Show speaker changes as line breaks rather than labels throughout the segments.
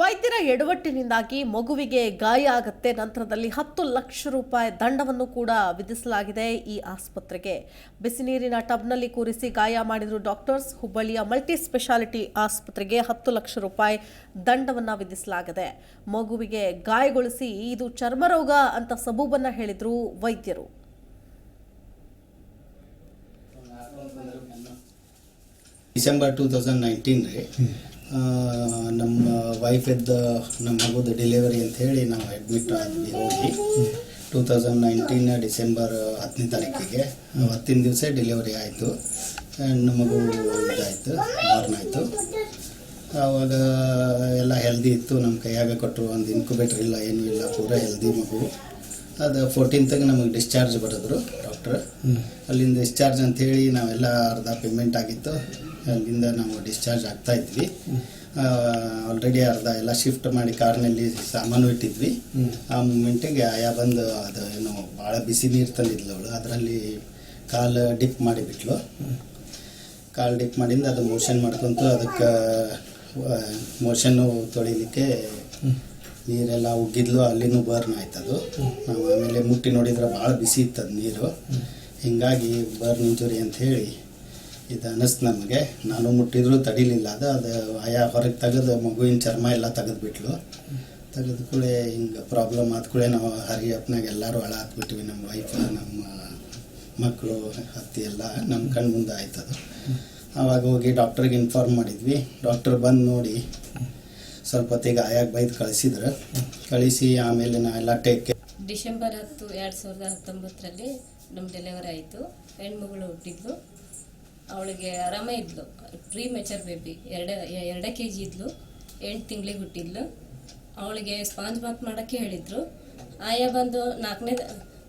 ವೈದ್ಯರ ಎಡವಟ್ಟಿನಿಂದಾಗಿ ಮಗುವಿಗೆ ಗಾಯ ಆಗತ್ತೆ. ನಂತರದಲ್ಲಿ ಹತ್ತು ಲಕ್ಷ ರೂಪಾಯಿ ದಂಡವನ್ನು ಕೂಡ ವಿಧಿಸಲಾಗಿದೆ ಈ ಆಸ್ಪತ್ರೆಗೆ. ಬಿಸಿನೀರಿನ ಟಬ್ನಲ್ಲಿ ಕೂರಿಸಿ ಗಾಯ ಮಾಡಿದ್ರು ಡಾಕ್ಟರ್ಸ್. ಹುಬ್ಬಳ್ಳಿಯ ಮಲ್ಟಿ ಸ್ಪೆಷಾಲಿಟಿ ಆಸ್ಪತ್ರೆಗೆ ಹತ್ತು ಲಕ್ಷ ರೂಪಾಯಿ ದಂಡವನ್ನು ವಿಧಿಸಲಾಗಿದೆ. ಮಗುವಿಗೆ ಗಾಯಗೊಳಿಸಿ ಇದು ಚರ್ಮರೋಗ ಅಂತ ಸಬೂಬನ್ನ ಹೇಳಿದ್ರು ವೈದ್ಯರು.
ಡಿಸೆಂಬರ್ ಟೂ ತೌಸಂಡ್ ನೈನ್ಟೀನ್ರಿ ಆ, ನಮ್ಮ ವೈಫ್ ಇದ್ದ ನಮ್ಮ ಮಗುದು ಡೆಲಿವರಿ ಅಂತ ಹೇಳಿ ನಾವು ಅಡ್ಮಿಟ್ ಆದ್ವಿ ಹೋಗಿ. ಟೂ ತೌಸಂಡ್ ನೈನ್ಟೀನ್ ಡಿಸೆಂಬರ್ ಹತ್ತನೇ ತಾರೀಕಿಗೆ. ಹತ್ತಿನ ದಿವಸ ಡೆಲಿವರಿ ಆಯಿತು. ಆ್ಯಂಡ್ ಮಗು ಇದಾಯಿತು ಬಾರ್ನ್ ಆಯಿತು. ಆವಾಗ ಎಲ್ಲ ಹೆಲ್ದಿ ಇತ್ತು ನಮ್ಮ ಕೈಯಾಗೆ ಕೊಟ್ಟರು. ಒಂದು ಇನ್ಕ್ಯುಬೇಟ್ರ್ ಇಲ್ಲ, ಏನೂ ಇಲ್ಲ, ಪೂರ ಹೆಲ್ದಿ ಮಗು. ಅದು ಫೋರ್ಟೀನ್ತಾಗ ನಮಗೆ ಡಿಸ್ಚಾರ್ಜ್ ಬರೆದ್ರು. ಡಾಕ್ಟ್ರ್. ಅಲ್ಲಿಂದ ಡಿಸ್ಚಾರ್ಜ್ ಅಂತೇಳಿ ನಾವೆಲ್ಲ ಅರ್ಧ ಪೇಮೆಂಟ್ ಆಗಿತ್ತು. ಅಲ್ಲಿಂದ ನಾವು ಡಿಸ್ಚಾರ್ಜ್ ಆಗ್ತಾ ಇದ್ವಿ. ಆಲ್ರೆಡಿ ಅರ್ಧ ಎಲ್ಲ ಶಿಫ್ಟ್ ಮಾಡಿ ಕಾರ್ನಲ್ಲಿ ಸಾಮಾನು ಇಟ್ಟಿದ್ವಿ. ಆ ಮೂಮೆಂಟಿಗೆ ಆಯಾ ಬಂದು ಅದು ಏನು ಭಾಳ ಬಿಸಿ ನೀರು ತಂದಿದ್ಲು ಅವಳು. ಅದರಲ್ಲಿ ಕಾಲು ಡಿಪ್ ಮಾಡಿಬಿಟ್ಲು. ಕಾಲು ಡಿಪ್ ಮಾಡಿಂದ ಅದು ಮೋಷನ್ ಮಾಡ್ಕೊಂತು ಅದಕ್ಕೆ ಮೋಷನ್ನು ತೊಳಿಲಿಕ್ಕೆ ನೀರೆಲ್ಲ ಉಗ್ಗಿದ್ಲು, ಅಲ್ಲಿನೂ ಬರ್ನ್ ಆಯ್ತದು. ನಾವು ಆಮೇಲೆ ಮುಟ್ಟಿ ನೋಡಿದ್ರೆ ಭಾಳ ಬಿಸಿ ಇತ್ತು ನೀರು. ಹಿಂಗಾಗಿ ಬರ್ನ್ ಇಂಜುರಿ ಅಂತ ಹೇಳಿ ಇದು ಅನ್ನಿಸ್ತು ನಮಗೆ. ನಾನು ಮುಟ್ಟಿದ್ರು ತಡಿಲಿಲ್ಲ. ಅದು ಅದು ಆಯಾ ಹೊರಗೆ ತೆಗೆದು ಮಗುವಿನ ಚರ್ಮ ಎಲ್ಲ ತೆಗೆದುಬಿಟ್ಲು. ತೆಗೆದು ಕೂಡೆ ಹಿಂಗೆ ಪ್ರಾಬ್ಲಮ್ ಆದ ಕೂಡ ನಾವು ಹರಿಯಪ್ಪನಾಗ ಎಲ್ಲರೂ ಹಳ ಹಾಕ್ಬಿಟ್ವಿ ನಮ್ಮ ವೈಫ್ ನಮ್ಮ ಮಕ್ಕಳು ಹತ್ತಿ ಎಲ್ಲ ನಮ್ಮ ಕಣ್ಣು ಮುಂದೆ ಆಯ್ತದು. ಆವಾಗ ಹೋಗಿ ಡಾಕ್ಟ್ರಿಗೆ ಇನ್ಫಾರ್ಮ್ ಮಾಡಿದ್ವಿ. ಡಾಕ್ಟರ್ ಬಂದು ನೋಡಿ ಸ್ವಲ್ಪ ಹೊತ್ತಿಗೆ ಆಯಾಗ ಬೈದು ಕಳಿಸಿದ್ರು. ಕಳಿಸಿ ಆಮೇಲೆ ನಾವೆಲ್ಲ ಟೇಕ್
ಡಿಸೆಂಬರ್ ಹತ್ತು, ಎರಡು ಸಾವಿರದ ಹತ್ತೊಂಬತ್ತರಲ್ಲಿ ನಮ್ಮ ಡೆಲಿವರಿ ಆಯಿತು. ಹೆಣ್ಮಗಳು ಹುಟ್ಟಿದ್ಲು. ಅವಳಿಗೆ ಆರಾಮ ಇದ್ಲು. ಪ್ರೀ ಮೆಚರ್ ಬೇಬಿ ಎರಡು, ಎರಡೇ ಕೆ ಜಿ ಇದ್ಲು. ಎಂಟು ತಿಂಗಳಿಗೆ ಹುಟ್ಟಿದ್ಲು. ಅವಳಿಗೆ ಸ್ಪಾಂಜ್ ಬಾತ್ ಮಾಡೋಕ್ಕೆ ಹೇಳಿದರು. ಆಯಾ ಬಂದು ನಾಲ್ಕನೇ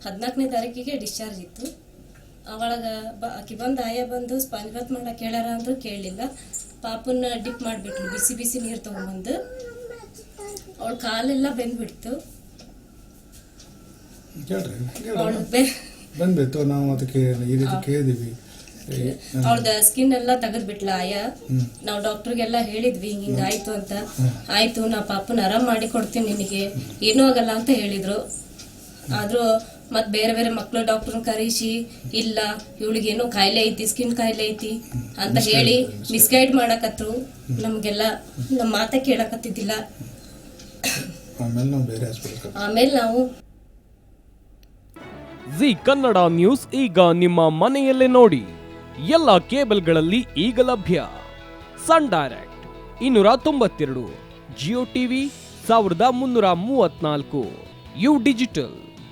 ಹದಿನಾಲ್ಕನೇ ತಾರೀಕಿಗೆ ಡಿಸ್ಚಾರ್ಜ್ ಇತ್ತು. ಅವಳಗ ಬ ಆಕಿ ಬಂದು ಆಯಾ ಬಂದು ಸ್ಪಾಂಜ್ ಬಾತ್ ಮಾಡೋಕೆ ಹೇಳ್ಯಾರ ಅಂದರೂ ಕೇಳಲಿಲ್ಲ ಪಾಪನ್ನ ಡಿಪ್ ಮಾಡ್ಬಿಟ್ರು ಬಿಸಿ ಬಿಸಿ ನೀರು ತೊಗೊಂಬಂದು ಅವಳ ಕಾಲೆಲ್ಲ ಬೆಂದ್ಬಿಡ್ತು.
ಬಂದ್ಬಿಟ್ಟು ನಾವು ಅದಕ್ಕೆ ಈ ರೀತಿ ಕೇಳಿದ್ವಿ.
ಅವಳದ ಸ್ಕಿನ್ ಎಲ್ಲ ತೆಗೆದ್ಬಿಟ್ಲ ಆಯ. ನಾವು ಡಾಕ್ಟರ್ಗೆಲ್ಲ ಹೇಳಿದ್ವಿ ಹಿಂಗ ಆಯ್ತು ಅಂತ. ಆಯ್ತು ನಾ ಪಾಪನ ಆರಾಮ್ ಮಾಡಿ ಕೊಡ್ತೀನಿ ನಿನಗೆ. ಏನೂ ಆಗಲ್ಲ ಅಂತ ಹೇಳಿದ್ರು. ಆದ್ರೂ ಮತ್ ಬೇರೆ ಬೇರೆ ಮಕ್ಳು ಡಾಕ್ಟರ್ ಕರೆಸಿ ಇಲ್ಲ ಇವಳಿಗೆ ಏನು ಕಾಯಿಲೆ ಐತಿ ಸ್ಕಿನ್ ಕಾಯಿಲೆ ಐತಿ ಅಂತ ಹೇಳಿ ಮಿಸ್ಗೈಡ್ ಮಾಡಕತ್ರು. ನಮ್ಗೆಲ್ಲ ನಮ್ಮ ಮಾತ ಕೇಳಕತ್ತಿದ್ದಿಲ್ಲ.
ಆಮೇಲೆ ನಾವು ಬೇರೆ
ಆಮೇಲೆ ನಾವು
ಜಿ ಕನ್ನಡ ನ್ಯೂಸ್ ಈಗ ನಿಮ್ಮ ಮನೆಯಲ್ಲೇ ನೋಡಿ. ಎಲ್ಲ ಕೇಬಲ್ಗಳಲ್ಲಿ ಈಗ ಲಭ್ಯ. ಸನ್ ಡೈರೆಕ್ಟ್ ಇನ್ನೂರ ತೊಂಬತ್ತೆರಡು ಜಿಯೋ ಟಿವಿ ಸಾವಿರದ ಮುನ್ನೂರ ಮೂವತ್ನಾಲ್ಕು ಯು ಡಿಜಿಟಲ್.